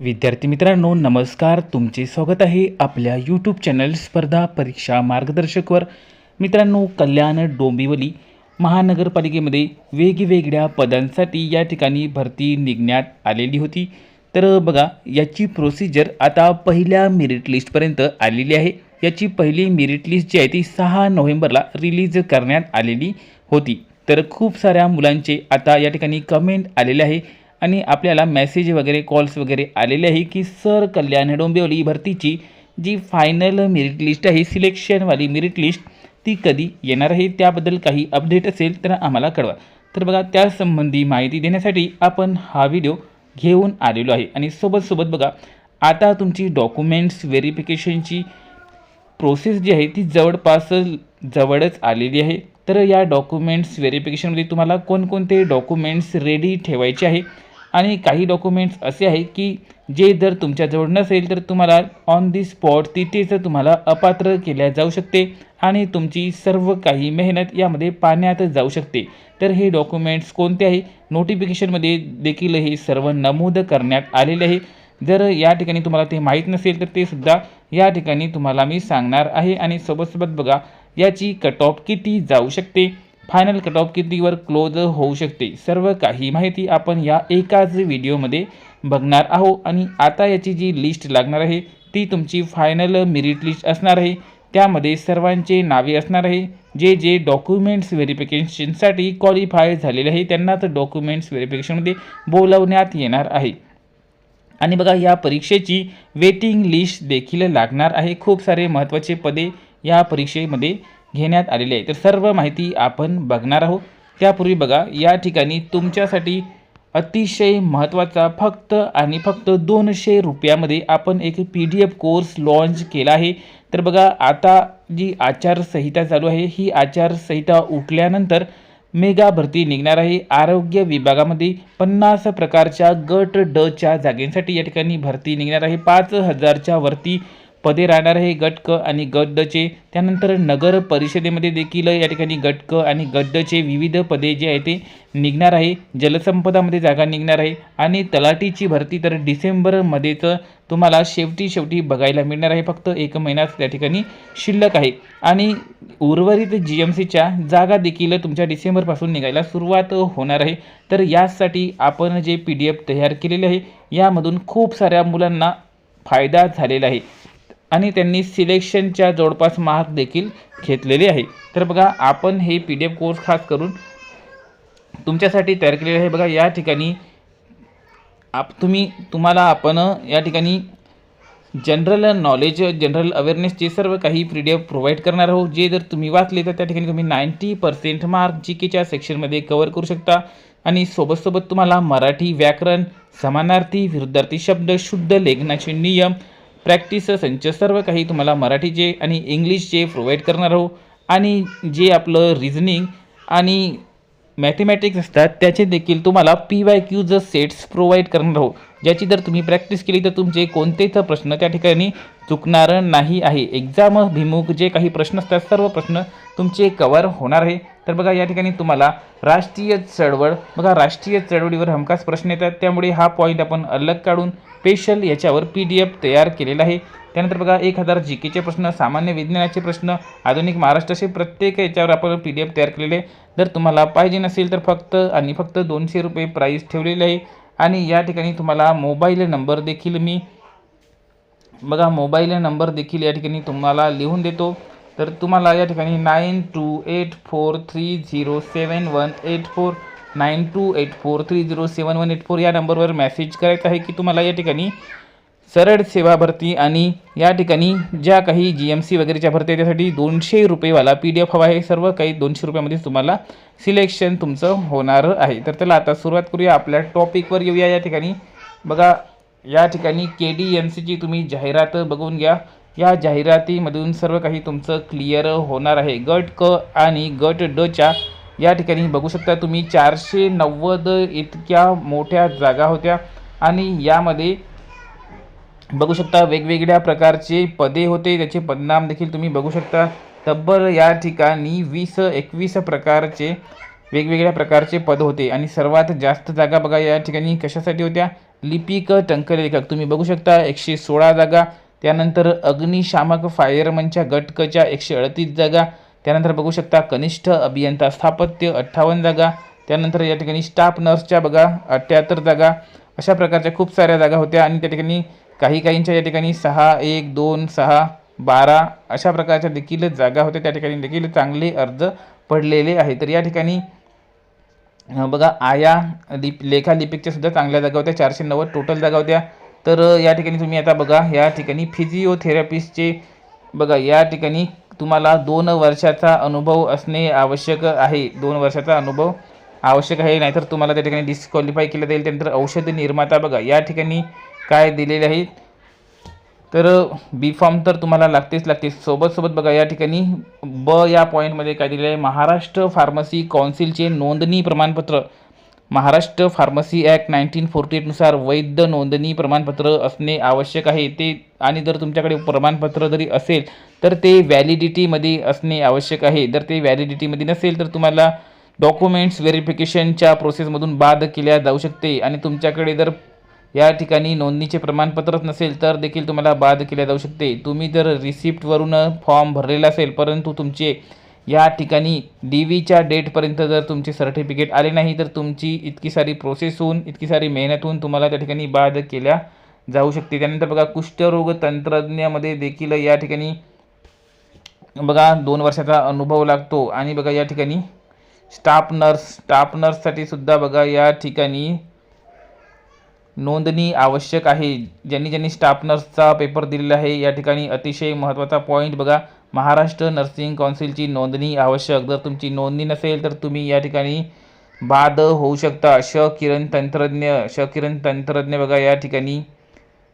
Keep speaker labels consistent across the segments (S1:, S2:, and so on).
S1: विद्यार्थी मित्रांनो नमस्कार. तुमचे स्वागत आहे आपल्या यूट्यूब चॅनल स्पर्धा परीक्षा मार्गदर्शकवर. मित्रांनो कल्याण डोंबिवली महानगरपालिकेमध्ये वेगवेगळ्या पदांसाठी या ठिकाणी भरती निघण्यात आलेली होती. तर बघा याची प्रोसिजर आता पहिल्या मेरिट लिस्टपर्यंत आलेली आहे. याची पहिली मेरिट लिस्ट जी आहे ती सहा नोव्हेंबरला रिलीज करण्यात आलेली होती. तर खूप साऱ्या मुलांचे आता या ठिकाणी कमेंट आलेले आहे. आणि आपल्याला मेसेज वगैरे कॉल्स वगैरे आलेले आहे की सर कल्याण डोंबिवली भरतीची जी फायनल मेरिट लिस्ट आहे सिलेक्शनवाली मेरिट लिस्ट ती कधी येणार आहे? त्याबद्दल काही अपडेट असेल तर आम्हाला कळवा. तर बघा त्यासंबंधी माहिती देण्यासाठी आपण हा व्हिडिओ घेऊन आलेलो आहे. आणि सोबत सोबत बघा आता तुमची डॉक्युमेंट्स व्हेरिफिकेशनची प्रोसेस जी आहे ती जवळपास जवळच आलेली आहे. तर या डॉक्युमेंट्स व्हेरिफिकेशनमध्ये तुम्हाला कोणकोणते डॉक्युमेंट्स रेडी ठेवायचे आहे? आणि काही डॉक्युमेंट्स असे आहे की जे जर तुमच्याजवळ नसेल तर तुम्हाला ऑन दी स्पॉट तिथेच तुम्हाला अपात्र केल्या जाऊ शकते आणि तुमची सर्व काही मेहनत यामध्ये पाण्यात जाऊ शकते. तर हे डॉक्युमेंट्स कोणते आहे? नोटिफिकेशनमध्ये देखील हे सर्व नमूद करण्यात आलेले आहे. जर या ठिकाणी तुम्हाला ते माहीत नसेल तर ते सुद्धा या ठिकाणी तुम्हाला मी सांगणार आहे आणि सोबतसोबत बघा याची कट ऑफ किती जाऊ शकते? फायनल कट ऑफ कितीवर क्लोज होऊ शकते? सर्व काही माहिती आपण या एकाच व्हिडिओमध्ये बघणार आहोत. आणि आता याची जी लिस्ट लागणार आहे ती तुमची फायनल मेरिट लिस्ट असणार आहे. त्यामध्ये सर्वांचे नावे असणार आहे. जे जे डॉक्युमेंट्स व्हेरिफिकेशनसाठी क्वालिफाय झालेले आहे त्यांनाच डॉक्युमेंट्स व्हेरिफिकेशनमध्ये बोलवण्यात येणार आहे. आणि बघा या परीक्षेची वेटिंग लिस्ट देखील लागणार आहे. खूप सारे महत्त्वाचे पदे या परीक्षेमध्ये घेण्यात आलेले आहे. तर सर्व माहिती आपण बघणार आहोत. त्यापूर्वी बघा या ठिकाणी तुमच्यासाठी अतिशय महत्त्वाचा फक्त आणि फक्त दोनशे रुपयामध्ये आपण एक P D F course launch केला आहे. तर बघा आता जी आचारसंहिता चालू आहे ही आचारसंहिता उठल्यानंतर मेगा भरती निघणार आहे. आरोग्य विभागामध्ये पन्नास प्रकारच्या गट डच्या जागेंसाठी या ठिकाणी भरती निघणार आहे. पाच हजारच्या वरती पदे राहणार आहे गट क आणि गट चे त्यानंतर नगर परिषदेमध्ये देखील या ठिकाणी गट क आणि गट चे विविध पदे जे आहे ते निघणार आहे. जलसंपदामध्ये जागा निघणार आहे. आणि तलाटीची भरती तर डिसेंबरमध्येच तुम्हाला शेवटी शेवटी बघायला मिळणार आहे. फक्त एक महिनाच त्या ठिकाणी शिल्लक आहे. आणि उर्वरित जी एम सीच्या जागा देखील तुमच्या डिसेंबरपासून निघायला सुरुवात होणार आहे. तर यासाठी आपण जे पी डी एफ तयार केलेले आहे यामधून खूप साऱ्या मुलांना फायदा झालेला आहे. आणि त्यांनी सिलेक्शनच्या जवळपास मार्क देखील घेतलेले आहे. तर बघा आपण हे पी डी एफ कोर्स खास करून तुमच्यासाठी तयार केलेले आहे. बघा या ठिकाणी आप तुम्ही तुम्हाला आपण या ठिकाणी जनरल नॉलेज जनरल अवेअरनेसचे सर्व काही पी डी एफ प्रोव्हाइड करणार आहोत जे जर तुम्ही वाचले तर त्या ठिकाणी तुम्ही नाईंटी पर्सेंट मार्क जी केच्या सेक्शनमध्ये कवर करू शकता. आणि सोबतसोबत तुम्हाला मराठी व्याकरण समानार्थी विरुद्धार्थी शब्द शुद्ध लेखनाचे नियम प्रॅक्टिस संच सर्व काही तुम्हाला मराठीचे आणि इंग्लिशचे प्रोव्हाइड करणार आहो आणि जे आपलं रिझनिंग आणि मॅथमॅटिक्स असतात त्याचे देखील तुम्हाला P Y Qs sets provide करणार आहोत. ज्याची जर तुम्ही प्रॅक्टिस केली तर तुमचे कोणतेच प्रश्न त्या ठिकाणी चुकणार नाही आहे. एक्झाम भिमुख जे काही प्रश्न असतात सर्व प्रश्न तुमचे कवर होणार आहे. तर बघा या ठिकाणी तुम्हाला राष्ट्रीय चळवळ बघा राष्ट्रीय चळवळीवर हमखास प्रश्न येतात. त्यामुळे हा पॉईंट आपण अलग काढून स्पेशल याच्यावर पी डी एफ तयार केलेला आहे. त्यानंतर बघा एक हजार जी केचे प्रश्न सामान्य विज्ञानाचे प्रश्न आधुनिक महाराष्ट्राचे प्रत्येक याच्यावर आपण पी डी एफ तयार केलेले जर तुम्हाला पाहिजे नसेल तर फक्त आणि फक्त दोनशे रुपये प्राईस ठेवलेले आहे. आणि या ठिकाणी तुम्हाला मोबाईल नंबर देखील मी बघा मोबाईल नंबर देखील या ठिकाणी तुम्हाला लिहून देतो. तर तुम्हाला या ठिकाणी nine two eight four three zero seven one eight four nine two eight four three zero seven one eight four या नंबरवर मेसेज करायचा आहे की तुम्हाला या ठिकाणी सरळ सेवा भरती आणि या ठिकाणी ज्या काही जी एम सी वगैरेच्या भरती आहे त्यासाठी दोनशे रुपयेवाला पी डी एफ हवा आहे. सर्व काही दोनशे रुपयामध्ये तुम्हाला सिलेक्शन तुमचं होणार आहे. तर त्याला आता सुरुवात करूया. आपल्या टॉपिकवर येऊया या ठिकाणी. बघा या ठिकाणी के डी एम सीची तुम्ही जाहिरात बघून घ्या. या जाहिरातीमधून सर्व काही तुमचं क्लिअर होणार आहे. गट क आणि गट डच्या या ठिकाणी बघू शकता तुम्ही चारशे नव्वद इतक्या मोठ्या जागा होत्या. आणि यामध्ये बघू शकता वेगवेगळ्या प्रकारचे पदे होते. त्याचे पदनाम देखील तुम्ही बघू शकता. तब्बल या ठिकाणी वीस एकवीस प्रकारचे वेगवेगळ्या प्रकारचे पद होते. आणि सर्वात जास्त जागा बघा या ठिकाणी कशासाठी होत्या? लिपिक टंकलेखक. तुम्ही बघू शकता एकशे सोळा जागा. त्यानंतर अग्निशामक फायरमनच्या गटकच्या एकशे अडतीस जागा. त्यानंतर बघू शकता कनिष्ठ अभियंता स्थापत्य अठ्ठावन्न जागा. त्यानंतर या ठिकाणी स्टाफ नर्सच्या बघा अठ्ठ्याहत्तर जागा. अशा प्रकारच्या खूप साऱ्या जागा होत्या आणि त्या ठिकाणी काही काहींच्या या ठिकाणी सहा एक दोन सहा बारा अशा प्रकारच्या देखील जागा होत्या. त्या ठिकाणी देखील चांगले अर्ज पडलेले आहे तर या ठिकाणी बघा आया लिप लेखालिपिकच्या सुद्धा चांगल्या जागा होत्या. चारशे नव्वद टोटल जागा होत्या. तर या ठिकाणी तुम्ही आता बघा या ठिकाणी फिजिओथेरपिस्टचे बघा या ठिकाणी तुम्हाला दोन वर्षाचा अनुभव असणे आवश्यक आहे. दोन वर्षाचा अनुभव आवश्यक आहे. नाहीतर तुम्हाला त्या ठिकाणी डिस्क्वालिफाय केलं जाईल. त्यानंतर औषध निर्माता बघा या ठिकाणी काय दिलेले आहे तर बी फॉर्म तर तुम्हाला लागतेच लागते सोबत सोबत बघा या ठिकाणी ब या पॉईंटमध्ये काय दिलेलं आहे. महाराष्ट्र फार्मसी कौन्सिलचे नोंदणी प्रमाणपत्र. Maharashtra pharmacy act nineteen forty एटनुसार वैध नोंदणी प्रमाणपत्र असणे आवश्यक आहे. ते आणि जर तुमच्याकडे प्रमाणपत्र जरी असेल तर ते व्हॅलिडिटीमध्ये असणे आवश्यक आहे. जर ते व्हॅलिडिटीमध्ये नसेल तर तुम्हाला डॉक्युमेंट्स व्हेरिफिकेशनच्या प्रोसेसमधून बाद केल्या जाऊ शकते. आणि तुमच्याकडे जर या ठिकाणी नोंदणीचे प्रमाणपत्रच नसेल तर देखील तुम्हाला बाद केल्या जाऊ शकते. तुम्ही जर रिसिप्टवरून फॉर्म भरलेला असेल परंतु तुमचे या ठिकाणी डी व्हीच्या डेटपर्यंत जर तुमचे सर्टिफिकेट आले नाही तर तुमची इतकी सारी प्रोसेस होऊन इतकी सारी मेहनत होऊन तुम्हाला त्या ठिकाणी बाद केल्या जाऊ शकते. त्यानंतर बघा कुष्ठरोग तंत्रज्ञामध्ये देखील या ठिकाणी बघा दोन वर्षाचा अनुभव लागतो. आणि बघा या ठिकाणी स्टाफ नर्स स्टाफ नर्ससाठी सुद्धा बघा या ठिकाणी नोंदणी आवश्यक आहे. ज्यांनी ज्यांनी स्टाफ नर्सचा पेपर दिलेला आहे या ठिकाणी अतिशय महत्त्वाचा पॉईंट बघा महाराष्ट्र नर्सिंग कौन्सिलची नोंदणी आवश्यक. जर तुमची नोंदणी नसेल तर तुम्ही या ठिकाणी बाद होऊ शकता. श किरण तंत्रज्ञ श किरण तंत्रज्ञ बघा या ठिकाणी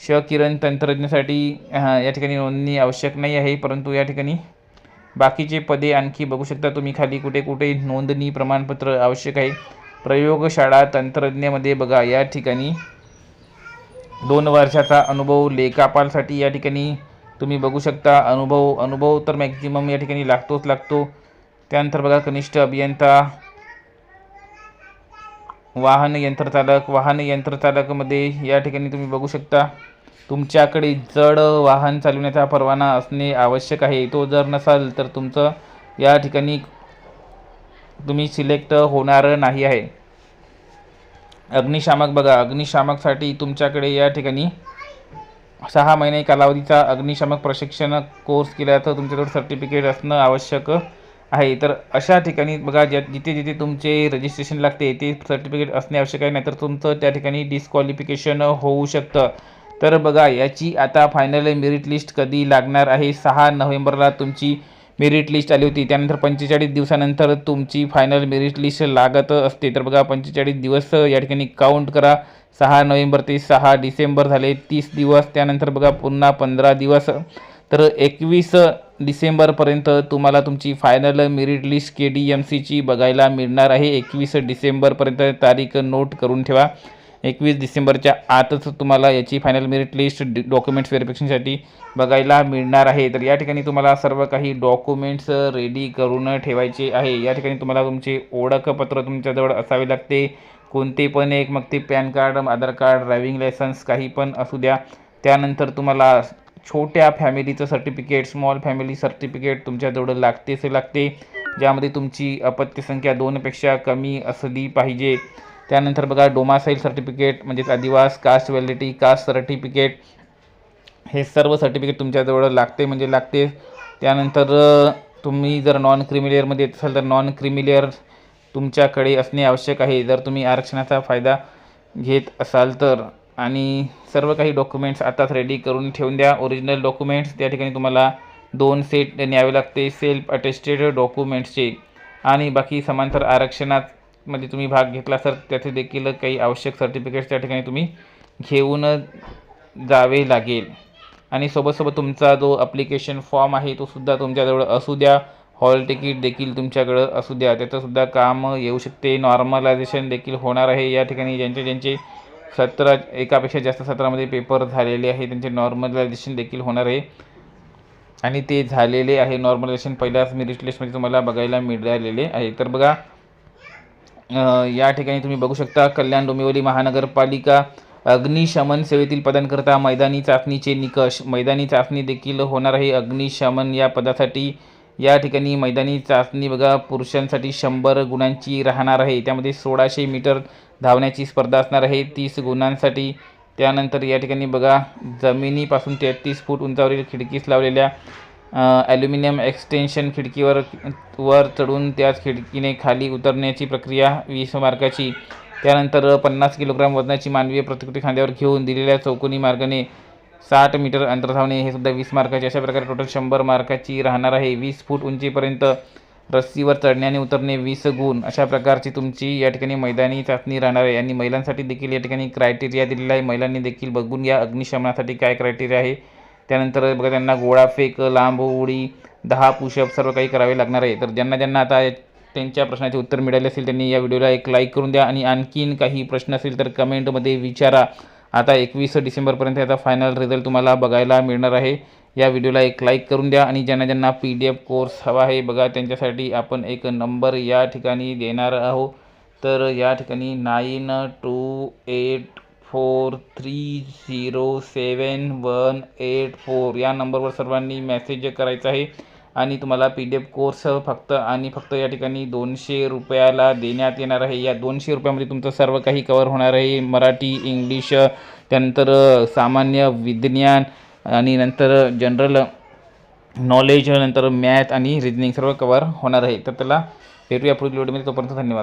S1: श किरण तंत्रज्ञासाठी या ठिकाणी नोंदणी आवश्यक नाही आहे परंतु या ठिकाणी बाकीचे पदे आणखी बघू शकता तुम्ही. खाली कुठे कुठे नोंदणी प्रमाणपत्र आवश्यक आहे. प्रयोगशाळा तंत्रज्ञमध्ये बघा या ठिकाणी दोन वर्षाचा अनुभव लेखापालसाठी या ठिकाणी तुम्ही बघू शकता अनुभव अनुभव तर मॅक्झिमम या ठिकाणी लागतोच लागतो. त्यानंतर बघा कनिष्ठ अभियंता वाहन यंत्रचालक वाहन यंत्रचालकमध्ये या ठिकाणी तुम्ही बघू शकता तुमच्याकडे जड वाहन चालवण्याचा परवाना असणे आवश्यक आहे. तो जर नसाल तर तुमचं या ठिकाणी तुम्ही सिलेक्ट होणार नाही आहे. अग्निशामक बघा अग्निशामकसाठी तुमच्याकडे या ठिकाणी सहा महिने कालावधीचा अग्निशामक प्रशिक्षण कोर्स केला तर तुमच्याजवळ सर्टिफिकेट असणं आवश्यक आहे. तर अशा ठिकाणी बघा ज्या जिथे जिथे तुमचे रजिस्ट्रेशन लागते ते सर्टिफिकेट असणे आवश्यक आहे. नाहीतर तुमचं त्या ठिकाणी डिस्क्वालिफिकेशन होऊ शकतं. तर बघा याची आता फायनल मेरिट लिस्ट कधी लागणार आहे? सहा नोव्हेंबरला तुमची मेरिट लिस्ट आली होती. त्यानंतर पंचेचाळीस दिवसानंतर तुमची फायनल मेरिट लिस्ट लागत असते. तर बघा पंचेचाळीस दिवस या ठिकाणी काउंट करा. सहा नोव्हेंबर ते सहा डिसेंबर झाले. तीस दिवस त्यानंतर बघा पुन्हा पंधरा दिवस. तर एकवीस डिसेंबरपर्यंत तुम्हाला तुमची final merit list K D M सीची बघायला मिळणार आहे. एकवीस डिसेंबरपर्यंत तारीख नोट करून ठेवा. एकवीस डिसेंबरच्या आतच तुम्हाला याची फायनल मेरिट लिस्ट डॉक्युमेंट्स व्हेरिफिकेशनसाठी बघायला मिळणार आहे. तर या ठिकाणी तुम्हाला सर्व काही डॉक्युमेंट्स रेडी करून ठेवायचे आहे. या ठिकाणी तुम्हाला तुमचे ओळखपत्र तुमच्याजवळ असावे लागते. कोणते पण एक मग ते pan card Aadhaar card driving licence काही पण असू द्या. त्यानंतर तुम्हाला छोट्या फॅमिलीचं सर्टिफिकेट स्मॉल फॅमिली सर्टिफिकेट तुमच्याजवळ लागतेच लागते. ज्यामध्ये तुमची अपत्यसंख्या दोनपेक्षा कमी असली पाहिजे. त्यानंतर बघा डोमासाईल सर्टिफिकेट म्हणजेच आदिवास कास्ट व्हॅलिडिटी कास्ट सर्टिफिकेट हे सर्व सर्टिफिकेट तुमच्याजवळ लागते म्हणजे लागते. त्यानंतर तुम्ही जर नॉन क्रिमिलेअरमध्ये येत असाल तर नॉन क्रिमिलेअर तुमच्याकडे असणे आवश्यक आहे. जर तुम्ही आरक्षणाचा फायदा घेत असाल तर. आणि सर्व काही डॉक्युमेंट्स आताच रेडी करून ठेवून द्या. ओरिजिनल डॉक्युमेंट्स त्या ठिकाणी तुम्हाला दोन सेट न्यावे लागते. सेल्फ अटेस्टेड डॉक्युमेंट्सचे आणि बाकी समांतर आरक्षणात मध्ये तुम्ही भाग घेतला तर त्याचे देखील काही आवश्यक सर्टिफिकेट्स त्या ठिकाणी तुम्ही घेऊन जावे लागेल. आणि सोबतसोबत तुमचा जो अप्लिकेशन फॉर्म आहे तो सुद्धा तुमच्याजवळ असू द्या. हॉल तिकीट देखील तुमच्याकडं असू द्या. त्याचंसुद्धा काम येऊ शकते. नॉर्मलायझेशन देखील होणार आहे. या ठिकाणी ज्यांचे ज्यांचे सतरा एकापेक्षा जास्त सत्रामध्ये पेपर झालेले आहे त्यांचे नॉर्मलायझेशन देखील होणार आहे. आणि ते झालेले आहे. नॉर्मलायझेशन पहिल्याच मेरिट लिस्टमध्ये तुम्हाला बघायला मिळालेले आहे. तर बघा या ठिकाणी तुम्ही बघू शकता कल्याण डोंबिवली महानगरपालिका अग्निशमन सेवेतील पदांकरता मैदानी चाचणीचे निकष. मैदानी चाचणी देखील होणार आहे. अग्निशमन या पदासाठी या ठिकाणी मैदानी चाचणी बघा पुरुषांसाठी शंभर गुणांची राहणार आहे. त्यामध्ये सोळाशे मीटर धावण्याची स्पर्धा असणार आहे. तीस गुणांसाठी. त्यानंतर या ठिकाणी बघा जमिनीपासून तेहतीस फूट उंचावरील खिडकीस लावलेल्या ॲल्युमिनियम एक्सटेन्शन खिडकीवर वर चढून त्याच खिडकीने खाली उतरण्याची प्रक्रिया वीस मार्काची. त्यानंतर पन्नास किलोग्राम वजनाची मानवीय प्रतिकृती खांद्यावर घेऊन दिलेल्या चौकोनी मार्गाने साठ मीटर अंतर धावणे हे सुद्धा वीस मार्काचे. अशा प्रकारे टोटल शंभर मार्काची राहणार आहे. वीस फूट उंचीपर्यंत रस्सीवर चढणे आणि उतरणे वीस गुण. अशा प्रकारची तुमची या ठिकाणी मैदानी चाचणी राहणार आहे. आणि महिलांसाठी देखील या ठिकाणी क्रायटेरिया दिलेला आहे. महिलांनी देखील बघून या अग्निशमनासाठी काय क्रायटेरिया आहे? त्यानंतर बघा त्यांना गोळाफेक लांब उडी दहा पुशअप सर्व काही करावे लागणार आहे. तर ज्यांना ज्यांना आता त्यांच्या प्रश्नाचे उत्तर मिळाले असेल त्यांनी या व्हिडिओला एक लाईक करून द्या आणि आणखीन काही प्रश्न असेल तर कमेंटमध्ये विचारा. आता एकवीस डिसेंबरपर्यंत याचा फायनल रिझल्ट तुम्हाला बघायला मिळणार आहे. या व्हिडिओला एक लाईक करून द्या आणि ज्यांना ज्यांना पी डी एफ कोर्स हवा आहे बघा त्यांच्यासाठी आपण एक नंबर या ठिकाणी देणार आहोत. तर या ठिकाणी nine two eight four three zero seven one eight four या नंबरवर सर्वांनी मेसेज करायचा आहे. आणि तुम्हाला पी डी एफ कोर्स फक्त आणि फक्त या ठिकाणी दोनशे रुपयाला देण्यात येणार आहे. या दोनशे रुपयामध्ये तुमचं सर्व काही कवर होणार आहे. मराठी इंग्लिश त्यानंतर सामान्य विज्ञान आणि नंतर जनरल नॉलेज नंतर मॅथ आणि रिजनिंग सर्व कवर होणार आहे. तर त्याला भेटूया पुढील व्हिडिओमध्ये तोपर्यंत धन्यवाद.